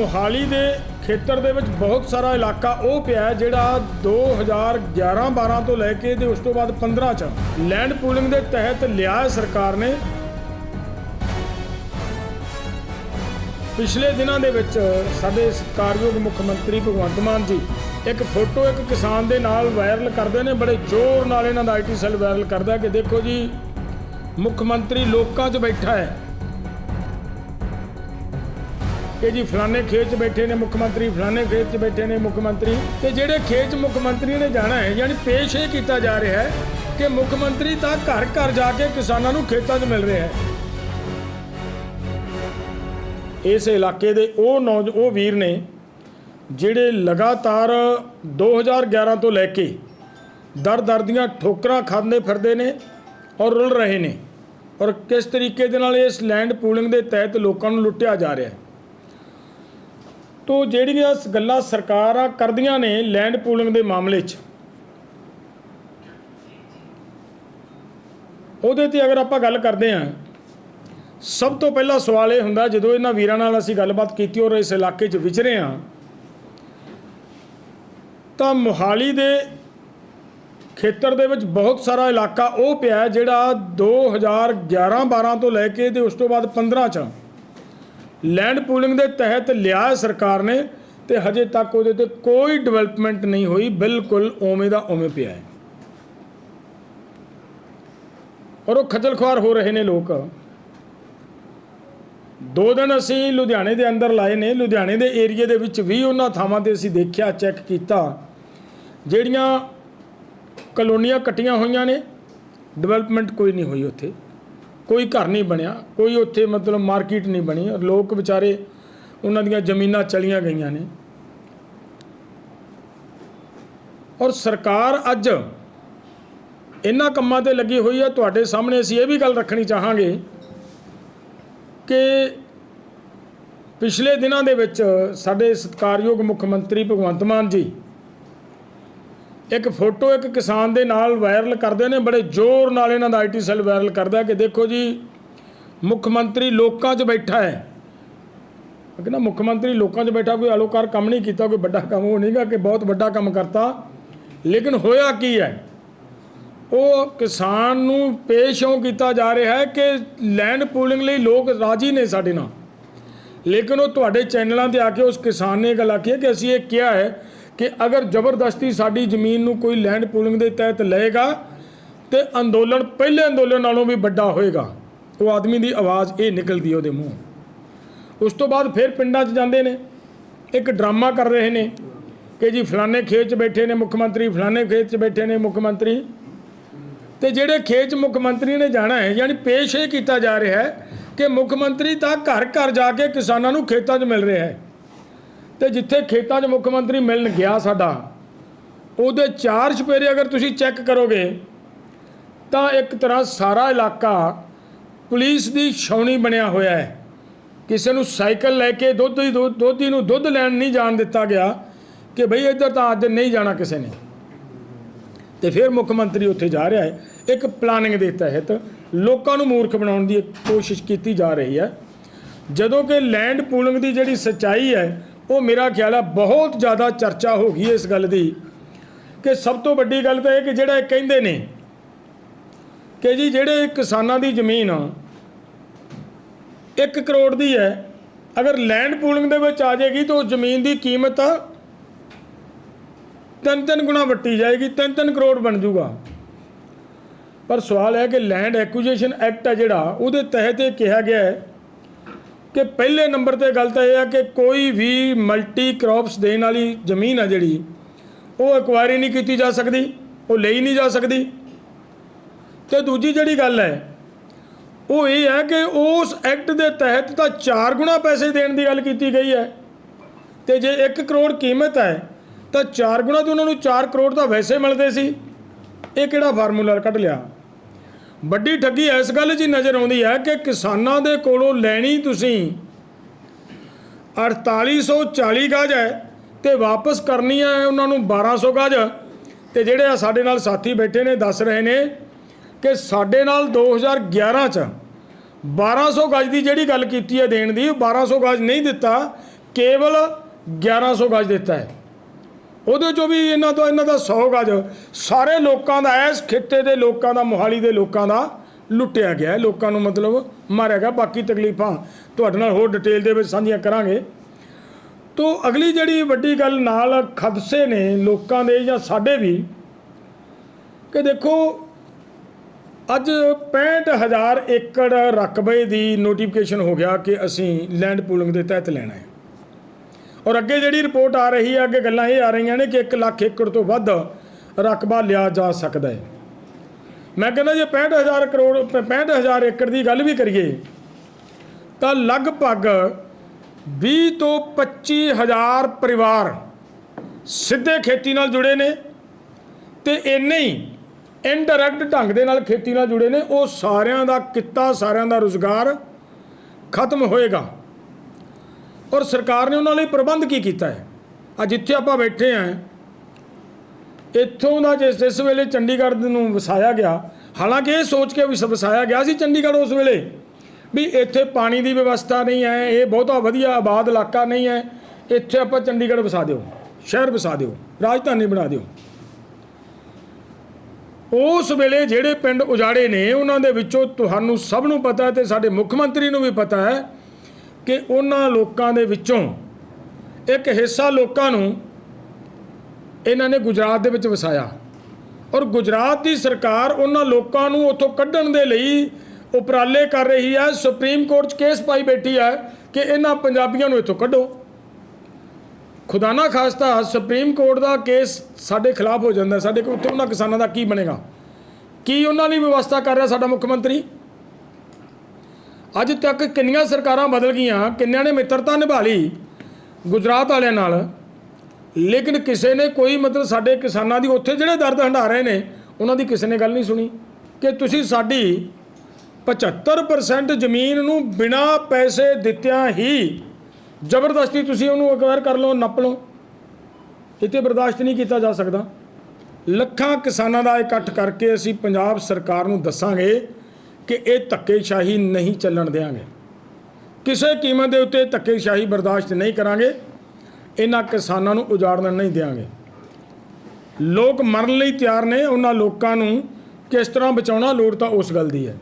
ਮੋਹਾਲੀ ਦੇ ਖੇਤਰ ਦੇ ਵਿੱਚ ਬਹੁਤ ਸਾਰਾ ਇਲਾਕਾ ਉਹ ਪਿਆ ਹੈ ਜਿਹੜਾ 2011-12 ਤੋਂ ਲੈ ਕੇ ਤੇ ਉਸ ਤੋਂ ਬਾਅਦ 15 ਚ ਲੈਂਡ ਪੂਲਿੰਗ ਦੇ ਤਹਿਤ ਲਿਆ ਸਰਕਾਰ ਨੇ। ਪਿਛਲੇ ਦਿਨਾਂ ਦੇ ਵਿੱਚ ਸਾਡੇ ਸਤਿਕਾਰਯੋਗ ਮੁੱਖ ਮੰਤਰੀ ਭਗਵੰਤ ਮਾਨ ਜੀ ਇੱਕ ਫੋਟੋ ਇੱਕ ਕਿਸਾਨ ਦੇ ਨਾਲ ਵਾਇਰਲ ਕਰਦੇ ਨੇ, ਬੜੇ ਜ਼ੋਰ ਨਾਲ ਇਹਨਾਂ ਦਾ ਆਈਟੀ ਸੈੱਲ ਵਾਇਰਲ ਕਰਦਾ ਕਿ ਦੇਖੋ ਜੀ, ਮੁੱਖ ਮੰਤਰੀ ਲੋਕਾਂ 'ਚ ਬੈਠਾ ਹੈ। ਕਿ ਜੀ ਫਲਾਣੇ ਖੇਤ 'ਚ ਬੈਠੇ ਨੇ ਮੁੱਖ ਮੰਤਰੀ, ਫਲਾਣੇ ਖੇਤ 'ਚ ਬੈਠੇ ਨੇ ਮੁੱਖ ਮੰਤਰੀ ਤੇ ਜਿਹੜੇ ਖੇਤ 'ਚ ਮੁੱਖ ਮੰਤਰੀ ਨੇ ਜਾਣਾ ਹੈ, ਯਾਨੀ ਪੇਸ਼ ਇਹ ਕੀਤਾ ਜਾ ਰਿਹਾ ਹੈ ਕਿ ਮੁੱਖ ਮੰਤਰੀ ਤਾਂ ਘਰ ਘਰ ਜਾ ਕੇ ਕਿਸਾਨਾਂ ਨੂੰ ਖੇਤਾਂ 'ਚ ਮਿਲ ਰਿਹਾ ਹੈ। ਇਸ ਇਲਾਕੇ ਦੇ ਉਹ ਨੌਜ, ਉਹ ਵੀਰ ਨੇ ਜਿਹੜੇ ਲਗਾਤਾਰ 2011 ਤੋਂ ਲੈ ਕੇ ਦਰ ਦਰ ਦੀਆਂ ਠੋਕਰਾਂ ਖਾਂਦੇ ਫਿਰਦੇ ਨੇ ਔਰ ਰੁਲ ਰਹੇ ਨੇ ਔਰ ਕਿਸ ਤਰੀਕੇ ਦੇ ਨਾਲ ਇਸ ਲੈਂਡ ਪੂਲਿੰਗ ਦੇ ਤਹਿਤ ਲੋਕਾਂ ਨੂੰ ਲੁੱਟਿਆ ਜਾ ਰਿਹਾ ਹੈ। ਤੋ ਜਿਹੜੀਆਂ ਗੱਲਾਂ ਸਰਕਾਰਾਂ ਕਰਦੀਆਂ ਨੇ ਲੈਂਡ ਪੂਲਿੰਗ ਦੇ ਮਾਮਲੇ 'ਚ। ਉਹਦੇ ਤੇ ਅਗਰ ਆਪਾਂ ਗੱਲ ਕਰਦੇ ਹਾਂ, ਸਭ ਤੋਂ ਪਹਿਲਾ ਸਵਾਲ ਇਹ ਹੁੰਦਾ ਜਦੋਂ ਇਹਨਾਂ ਵੀਰਾਂ ਨਾਲ ਅਸੀਂ ਗੱਲਬਾਤ ਕੀਤੀ ਔਰ ਇਸ ਇਲਾਕੇ 'ਚ ਵਿਚਰੇ ਹਾਂ, ਤਾਂ ਮੋਹਾਲੀ ਦੇ ਖੇਤਰ ਦੇ ਵਿੱਚ ਬਹੁਤ ਸਾਰਾ ਇਲਾਕਾ ਉਹ ਪਿਆ ਹੈ ਜਿਹੜਾ 2011-12 ਤੋਂ ਲੈ ਕੇ ਤੇ ਉਸ ਤੋਂ ਬਾਅਦ 15 ਚ ਲੈਂਡ ਪੂਲਿੰਗ ਦੇ ਤਹਿਤ ਲਿਆ ਸਰਕਾਰ ਨੇ ਤੇ ਹਜੇ ਤੱਕ ਉਹਦੇ ਤੇ ਕੋਈ ਡਿਵੈਲਪਮੈਂਟ ਨਹੀਂ ਹੋਈ, ਬਿਲਕੁਲ ਓਵੇਂ ਦਾ ਓਵੇਂ ਪਿਆ ਹੈ। ਔਰ ਉਹ ਖੱਜਲ ਖੁਆਰ ਹੋ ਰਹੇ ਨੇ ਲੋਕ। ਦੋ ਦਿਨ ਅਸੀਂ ਲੁਧਿਆਣੇ ਦੇ ਅੰਦਰ ਲਾਏ ਨੇ, ਲੁਧਿਆਣੇ ਦੇ ਏਰੀਏ ਦੇ ਵਿੱਚ ਵੀ ਉਹਨਾਂ ਥਾਵਾਂ ਤੇ ਅਸੀਂ ਦੇਖਿਆ, ਚੈੱਕ ਕੀਤਾ। ਜਿਹੜੀਆਂ ਕਲੋਨੀਆਂ ਕੱਟੀਆਂ ਹੋਈਆਂ ਨੇ ਡਿਵੈਲਪਮੈਂਟ ਕੋਈ ਨਹੀਂ ਹੋਈ ਉੱਥੇ। ਕੋਈ ਘਰ ਨਹੀਂ ਬਣਿਆ, ਕੋਈ ਉੱਥੇ ਮਤਲਬ ਮਾਰਕੀਟ ਨਹੀਂ ਬਣੀ, ਔਰ ਲੋਕ ਵਿਚਾਰੇ ਉਹਨਾਂ ਦੀਆਂ ਜ਼ਮੀਨਾਂ ਚਲੀਆਂ ਗਈਆਂ ਨੇ। ਔਰ ਸਰਕਾਰ ਅੱਜ ਇਹਨਾਂ ਕੰਮਾਂ ਤੇ ਲੱਗੀ ਹੋਈ ਹੈ। ਤੁਹਾਡੇ ਸਾਹਮਣੇ ਅਸੀਂ ਇਹ ਵੀ ਗੱਲ ਰੱਖਣੀ ਚਾਹਾਂਗੇ ਕਿ ਪਿਛਲੇ ਦਿਨਾਂ ਦੇ ਵਿੱਚ ਸਾਡੇ ਸਤਿਕਾਰਯੋਗ ਮੁੱਖ ਮੰਤਰੀ ਭਗਵੰਤ ਮਾਨ ਜੀ ਇੱਕ ਫੋਟੋ ਇੱਕ ਕਿਸਾਨ ਦੇ ਨਾਲ ਵਾਇਰਲ ਕਰਦੇ ਨੇ, ਬੜੇ ਜ਼ੋਰ ਨਾਲ ਇਹਨਾਂ ਦਾ ਆਈਟੀ ਸੈੱਲ ਵਾਇਰਲ ਕਰਦਾ ਕਿ ਦੇਖੋ ਜੀ, ਮੁੱਖ ਮੰਤਰੀ ਲੋਕਾਂ 'ਚ ਬੈਠਾ ਹੈ। ਮੈਂ ਕਹਿੰਦਾ ਮੁੱਖ ਮੰਤਰੀ ਲੋਕਾਂ 'ਚ ਬੈਠਾ, ਕੋਈ ਅਲੋਕਾਰ ਕੰਮ ਨਹੀਂ ਕੀਤਾ, ਕੋਈ ਵੱਡਾ ਕੰਮ ਉਹ ਨਹੀਂਗਾ ਕਿ ਬਹੁਤ ਵੱਡਾ ਕੰਮ ਕਰਤਾ। ਲੇਕਿਨ ਹੋਇਆ ਕੀ ਹੈ? ਉਹ ਕਿਸਾਨ ਨੂੰ ਪੇਸ਼ ਇਉਂ ਕੀਤਾ ਜਾ ਰਿਹਾ ਹੈ ਕਿ ਲੈਂਡ ਪੂਲਿੰਗ ਲਈ ਲੋਕ ਰਾਜੀ ਨੇ ਸਾਡੇ ਨਾਲ। ਲੇਕਿਨ ਉਹ ਤੁਹਾਡੇ ਚੈਨਲਾਂ ਤੇ ਆ ਕੇ ਉਸ ਕਿਸਾਨ ਨੇ ਇਹ ਗੱਲ ਆਖੀ ਹੈ ਕਿ ਅਸੀਂ ਇਹ ਕਿਹਾ ਹੈ ਕਿ ਅਗਰ ਜ਼ਬਰਦਸਤੀ ਸਾਡੀ ਜ਼ਮੀਨ ਨੂੰ ਕੋਈ ਲੈਂਡ ਪੂਲਿੰਗ ਦੇ ਤਹਿਤ ਲਏਗਾ ਤੇ ਅੰਦੋਲਨ, ਪਹਿਲੇ ਅੰਦੋਲਨ ਨਾਲੋਂ ਵੀ ਵੱਡਾ ਹੋਏਗਾ, ਉਹ ਆਦਮੀ ਦੀ ਆਵਾਜ਼ ਇਹ ਨਿਕਲਦੀ ਉਹਦੇ ਮੂੰਹ। ਉਸ ਤੋਂ ਬਾਅਦ ਫਿਰ ਪਿੰਡਾਂ 'ਚ ਜਾਂਦੇ ਨੇ, ਇੱਕ ਡਰਾਮਾ ਕਰ ਰਹੇ ਨੇ ਕਿ ਜੀ ਫਲਾਣੇ ਖੇਤ 'ਚ ਬੈਠੇ ਨੇ ਮੁੱਖ ਮੰਤਰੀ, ਫਲਾਣੇ ਖੇਤ 'ਚ ਬੈਠੇ ਨੇ ਮੁੱਖ ਮੰਤਰੀ। ਤੇ ਜਿਹੜੇ ਖੇਤ 'ਚ ਮੁੱਖ ਮੰਤਰੀ ਨੇ ਜਾਣਾ ਹੈ, ਯਾਨੀ ਪੇਸ਼ ਇਹ ਕੀਤਾ ਜਾ ਰਿਹਾ ਹੈ ਕਿ ਮੁੱਖ ਮੰਤਰੀ ਤਾਂ ਘਰ ਘਰ ਜਾ ਕੇ ਕਿਸਾਨਾਂ ਨੂੰ ਖੇਤਾਂ 'ਚ ਮਿਲ ਰਿਹਾ ਹੈ। ਤੇ ਜਿੱਥੇ ਖੇਤਾਂ 'ਚ ਮੁੱਖ ਮੰਤਰੀ ਮਿਲਣ ਗਿਆ ਸਾਡਾ, ਉਹਦੇ ਚਾਰ ਛਪੇਰੇ ਅਗਰ ਤੁਸੀਂ ਚੈੱਕ ਕਰੋਗੇ, ਤਾਂ ਇੱਕ ਤਰ੍ਹਾਂ ਸਾਰਾ ਇਲਾਕਾ ਪੁਲਿਸ ਦੀ ਛਾਉਣੀ ਬਣਿਆ ਹੋਇਆ ਹੈ। ਕਿਸੇ ਨੂੰ ਸਾਈਕਲ ਲੈ ਕੇ ਦੁੱਧ ਦੀ ਦੁੱਧ- ਦੋਧੀ ਨੂੰ ਦੁੱਧ ਲੈਣ ਨਹੀਂ ਜਾਣ ਦਿੱਤਾ ਗਿਆ ਕਿ ਭਈ ਇੱਧਰ ਤਾਂ ਅੱਜ ਨਹੀਂ ਜਾਣਾ ਕਿਸੇ ਨੇ। ਤੇ ਫਿਰ ਮੁੱਖ ਮੰਤਰੀ ਉੱਥੇ ਜਾ ਰਿਹਾ ਹੈ। ਇੱਕ ਪਲਾਨਿੰਗ ਦੇ ਤਹਿਤ ਲੋਕਾਂ ਨੂੰ ਮੂਰਖ ਬਣਾਉਣ ਦੀ ਕੋਸ਼ਿਸ਼ ਕੀਤੀ ਜਾ ਰਹੀ ਹੈ। ਜਦੋਂ ਕਿ ਲੈਂਡ ਪੂਲਿੰਗ ਦੀ ਜਿਹੜੀ ਸੱਚਾਈ ਹੈ ਉਹ ਮੇਰਾ ਖਿਆਲ ਹੈ ਬਹੁਤ ਜ਼ਿਆਦਾ ਚਰਚਾ ਹੋ ਗਈ ਇਸ ਗੱਲ ਦੀ। ਕਿ ਸਭ ਤੋਂ ਵੱਡੀ ਗੱਲ ਤਾਂ ਇਹ ਕਿ ਜਿਹੜਾ ਇਹ ਕਹਿੰਦੇ ਨੇ ਕਿ ਜੀ ਜਿਹੜੇ ਕਿਸਾਨਾਂ ਦੀ ਜ਼ਮੀਨ 1 ਕਰੋੜ ਦੀ ਹੈ। ਅਗਰ ਲੈਂਡ ਪੂਲਿੰਗ ਦੇ ਵਿੱਚ ਆ ਜਾਏਗੀ ਤਾਂ ਉਹ ਜ਼ਮੀਨ ਦੀ ਕੀਮਤ ਤਿੰਨ ਤਿੰਨ ਗੁਣਾ ਵੱਟੀ ਜਾਏਗੀ ਤਿੰਨ ਤਿੰਨ ਕਰੋੜ ਬਣ ਜਾਊਗਾ। ਪਰ ਸਵਾਲ ਹੈ ਕਿ ਲੈਂਡ ਐਕੁਜੀਸ਼ਨ ਐਕਟ ਹੈ ਜਿਹੜਾ, ਉਹਦੇ ਤਹਿਤ ਇਹ ਕਿਹਾ ਗਿਆ ਹੈ ਕਿ ਪਹਿਲੇ ਨੰਬਰ ਤੇ ਗੱਲ ਤਾਂ ਇਹ ਹੈ ਕਿ ਕੋਈ ਵੀ ਮਲਟੀ ਕ੍ਰੌਪਸ ਦੇਣ ਵਾਲੀ ਜ਼ਮੀਨ ਆ ਜਿਹੜੀ, ਉਹ ਐਕਵਾਇਰੀ ਨਹੀਂ ਕੀਤੀ ਜਾ ਸਕਦੀ, ਉਹ ਲਈ ਨਹੀਂ ਜਾ ਸਕਦੀ। ਤੇ ਦੂਜੀ ਜਿਹੜੀ ਗੱਲ ਹੈ, ਉਹ ਇਹ ਹੈ ਕਿ ਉਸ ਐਕਟ ਦੇ ਤਹਿਤ ਤਾਂ 4 ਗੁਣਾ ਪੈਸੇ ਦੇਣ ਦੀ ਗੱਲ ਕੀਤੀ ਗਈ ਹੈ। ਤੇ ਜੇ 1 ਕਰੋੜ ਕੀਮਤ ਹੈ, ਤਾਂ 4 ਗੁਣਾ ਤੇ ਉਹਨਾਂ ਨੂੰ 4 ਕਰੋੜ ਤਾਂ ਵੈਸੇ ਮਿਲਦੇ ਸੀ। ਇਹ ਕਿਹੜਾ ਫਾਰਮੂਲਾ ਕੱਢ ਲਿਆ? ਵੱਡੀ ਠੱਗੀ ਇਸ ਗੱਲ 'ਚ ਨਜ਼ਰ ਆਉਂਦੀ ਹੈ ਕਿ ਕਿਸਾਨਾਂ ਦੇ ਕੋਲੋਂ ਲੈਣੀ ਤੁਸੀਂ 4840 ਗਜ ਹੈ ਤੇ ਵਾਪਸ ਕਰਨੀ ਹੈ ਉਹਨਾਂ ਨੂੰ 1200 ਗਜ। ਤੇ ਜਿਹੜੇ ਆ ਸਾਡੇ ਨਾਲ ਸਾਥੀ ਬੈਠੇ ਨੇ, ਦੱਸ ਰਹੇ ਨੇ ਕਿ ਸਾਡੇ ਨਾਲ 2011 ਚ 1200 ਗਜ ਦੀ ਜਿਹੜੀ ਗੱਲ ਕੀਤੀ ਹੈ ਦੇਣ ਦੀ, ਉਹ 1200 ਗਜ ਨਹੀਂ ਦਿੱਤਾ, ਕੇਵਲ 1100 ਗਜ ਦਿੱਤਾ ਹੈ। ਉਹਦੇ ਚੋਂ ਵੀ ਇਹਨਾਂ ਤੋਂ ਇਹਨਾਂ ਦਾ 100 ਗਜ ਸਾਰੇ ਲੋਕਾਂ ਦਾ, ਇਸ ਖਿੱਤੇ ਦੇ ਲੋਕਾਂ ਦਾ, ਮੋਹਾਲੀ ਦੇ ਲੋਕਾਂ ਦਾ ਲੁੱਟਿਆ ਗਿਆ। ਲੋਕਾਂ ਨੂੰ ਮਤਲਬ ਮਾਰਿਆ ਗਿਆ। ਬਾਕੀ ਤਕਲੀਫਾਂ ਤੁਹਾਡੇ ਨਾਲ ਹੋਰ ਡਿਟੇਲ ਦੇ ਵਿੱਚ ਸਾਂਝੀਆਂ ਕਰਾਂਗੇ। ਤੋਂ ਅਗਲੀ ਜਿਹੜੀ ਵੱਡੀ ਗੱਲ ਨਾਲ ਖਦਸੇ ਨੇ ਲੋਕਾਂ ਦੇ ਜਾਂ ਸਾਡੇ ਵੀ, ਕਿ ਦੇਖੋ, ਅੱਜ 65000 ਏਕੜ ਰਕਬੇ ਦੀ ਨੋਟੀਫਿਕੇਸ਼ਨ ਹੋ ਗਿਆ ਕਿ ਅਸੀਂ ਲੈਂਡ ਪੂਲਿੰਗ ਦੇ ਤਹਿਤ ਲੈਣਾ ਹੈ। ਔਰ ਅੱਗੇ ਜਿਹੜੀ ਰਿਪੋਰਟ ਆ ਰਹੀ ਹੈ, ਅੱਗੇ ਗੱਲਾਂ ਇਹ ਆ ਰਹੀਆਂ ਨੇ ਕਿ 1 ਲੱਖ ਏਕੜ ਤੋਂ ਵੱਧ ਰਕਬਾ ਲਿਆ ਜਾ ਸਕਦਾ ਹੈ। ਮੈਂ ਕਹਿੰਦਾ ਜੇ 65000 ਕਰੋੜ 65000 ਏਕੜ ਦੀ ਗੱਲ ਵੀ ਕਰੀਏ, ਤਾਂ ਲਗਭਗ 20 ਤੋਂ 25000 ਪਰਿਵਾਰ ਸਿੱਧੇ ਖੇਤੀ ਨਾਲ ਜੁੜੇ ਨੇ ਤੇ ਇੰਨੇ ਹੀ ਇਨਡਾਇਰੈਕਟ ਢੰਗ ਦੇ ਨਾਲ ਖੇਤੀ ਨਾਲ ਜੁੜੇ ਨੇ, ਉਹ ਸਾਰਿਆਂ ਦਾ ਕਿੱਤਾ, ਸਾਰਿਆਂ ਦਾ ਰੁਜ਼ਗਾਰ ਖਤਮ ਹੋਏਗਾ। ਔਰ ਸਰਕਾਰ ਨੇ ਉਹਨਾਂ ਲਈ ਪ੍ਰਬੰਧ ਕੀ ਕੀਤਾ ਹੈ? ਅੱਜ ਜਿੱਥੇ ਆਪਾਂ ਬੈਠੇ ਆਂ ਇੱਥੋਂ ਦਾ ਜਿਸ ਜਿਸ ਵੇਲੇ ਚੰਡੀਗੜ੍ਹ ਨੂੰ ਵਸਾਇਆ ਗਿਆ। ਹਾਲਾਂਕਿ ਇਹ ਸੋਚ ਕੇ ਵੀ ਵਸਾਇਆ ਗਿਆ ਸੀ ਚੰਡੀਗੜ੍ਹ ਉਸ ਵੇਲੇ ਵੀ ਇੱਥੇ ਪਾਣੀ ਦੀ ਵਿਵਸਥਾ ਨਹੀਂ ਹੈ, ਇਹ ਬਹੁਤਾ ਵਧੀਆ ਆਬਾਦ ਇਲਾਕਾ ਨਹੀਂ ਹੈ। ਇੱਥੇ ਆਪਾਂ ਚੰਡੀਗੜ੍ਹ ਵਸਾ ਦਿਓ, ਸ਼ਹਿਰ ਵਸਾ ਦਿਓ, ਰਾਜਧਾਨੀ ਬਣਾ ਦਿਓ। ਉਸ ਵੇਲੇ ਜਿਹੜੇ ਪਿੰਡ ਉਜਾੜੇ ਨੇ, ਉਹਨਾਂ ਦੇ ਵਿੱਚੋਂ ਤੁਹਾਨੂੰ ਸਭ ਨੂੰ ਪਤਾ ਹੈ ਤੇ ਸਾਡੇ ਮੁੱਖ ਮੰਤਰੀ ਨੂੰ ਵੀ ਪਤਾ ਹੈ ਕਿ ਉਹਨਾਂ ਲੋਕਾਂ ਦੇ ਵਿੱਚੋਂ ਇੱਕ ਹਿੱਸਾ ਲੋਕਾਂ ਨੂੰ ਇਹਨਾਂ ਨੇ ਗੁਜਰਾਤ ਦੇ ਵਿੱਚ ਵਸਾਇਆ। ਔਰ ਗੁਜਰਾਤ ਦੀ ਸਰਕਾਰ ਉਹਨਾਂ ਲੋਕਾਂ ਨੂੰ ਉੱਥੋਂ ਕੱਢਣ ਦੇ ਲਈ ਉਪਰਾਲੇ ਕਰ ਰਹੀ ਹੈ। ਸੁਪਰੀਮ ਕੋਰਟ 'ਚ ਕੇਸ ਪਾਈ ਬੈਠੀ ਹੈ ਕਿ ਇਹਨਾਂ ਪੰਜਾਬੀਆਂ ਨੂੰ ਇੱਥੋਂ ਕੱਢੋ। ਖੁਦਾ ਨਾ ਖਾਸਤਾ, ਸੁਪਰੀਮ ਕੋਰਟ ਦਾ ਕੇਸ ਸਾਡੇ ਖਿਲਾਫ ਹੋ ਜਾਂਦਾ ਸਾਡੇ ਕੋਲ ਉੱਥੇ ਉਹਨਾਂ ਕਿਸਾਨਾਂ ਦਾ ਕੀ ਬਣੇਗਾ? ਕੀ ਉਹਨਾਂ ਲਈ ਵਿਵਸਥਾ ਕਰ ਰਿਹਾ ਸਾਡਾ ਮੁੱਖ ਮੰਤਰੀ? ਅੱਜ ਤੱਕ ਕਿੰਨੀਆਂ ਸਰਕਾਰਾਂ ਬਦਲ ਗਈਆਂ, ਕਿੰਨਿਆਂ ਨੇ ਮਿੱਤਰਤਾ ਨਿਭਾ ਲਈ ਗੁਜਰਾਤ ਵਾਲਿਆਂ ਨਾਲ। ਲੇਕਿਨ ਕਿਸੇ ਨੇ ਕੋਈ ਮਤਲਬ ਸਾਡੇ ਕਿਸਾਨਾਂ ਦੀ ਉੱਥੇ ਜਿਹੜੇ ਦਰਦ ਹੰਢਾ ਰਹੇ ਨੇ, ਉਹਨਾਂ ਦੀ ਕਿਸੇ ਨੇ ਗੱਲ ਨਹੀਂ ਸੁਣੀ। ਕਿ ਤੁਸੀਂ ਸਾਡੀ 75% ਜ਼ਮੀਨ ਨੂੰ ਬਿਨਾ ਪੈਸੇ ਦਿੱਤਿਆਂ ਹੀ ਜ਼ਬਰਦਸਤੀ ਤੁਸੀਂ ਉਹਨੂੰ ਅਕਵਾਇਰ ਕਰ ਲਓ, ਨੱਪ ਲਓ। ਇੱਥੇ ਬਰਦਾਸ਼ਤ ਨਹੀਂ ਕੀਤਾ ਜਾ ਸਕਦਾ। ਲੱਖਾਂ ਕਿਸਾਨਾਂ ਦਾ ਇਕੱਠ ਕਰਕੇ ਅਸੀਂ ਪੰਜਾਬ ਸਰਕਾਰ ਨੂੰ ਦੱਸਾਂਗੇ ਕਿ ਇਹ ਧੱਕੇਸ਼ਾਹੀ ਨਹੀਂ ਚੱਲਣ ਦੇਵਾਂਗੇ ਕਿਸੇ ਕੀਮਤ ਦੇ ਉੱਤੇ ਧੱਕੇਸ਼ਾਹੀ ਬਰਦਾਸ਼ਤ ਨਹੀਂ ਕਰਾਂਗੇ। ਇਹਨਾਂ ਕਿਸਾਨਾਂ ਨੂੰ ਉਜਾੜਨ ਨਹੀਂ ਦੇਵਾਂਗੇ ਲੋਕ ਮਰਨ ਲਈ ਤਿਆਰ ਨੇ। ਉਹਨਾਂ ਲੋਕਾਂ ਨੂੰ ਕਿਸ ਤਰ੍ਹਾਂ ਬਚਾਉਣਾ ਲੋੜ ਤਾਂ ਉਸ ਗੱਲ ਦੀ ਹੈ।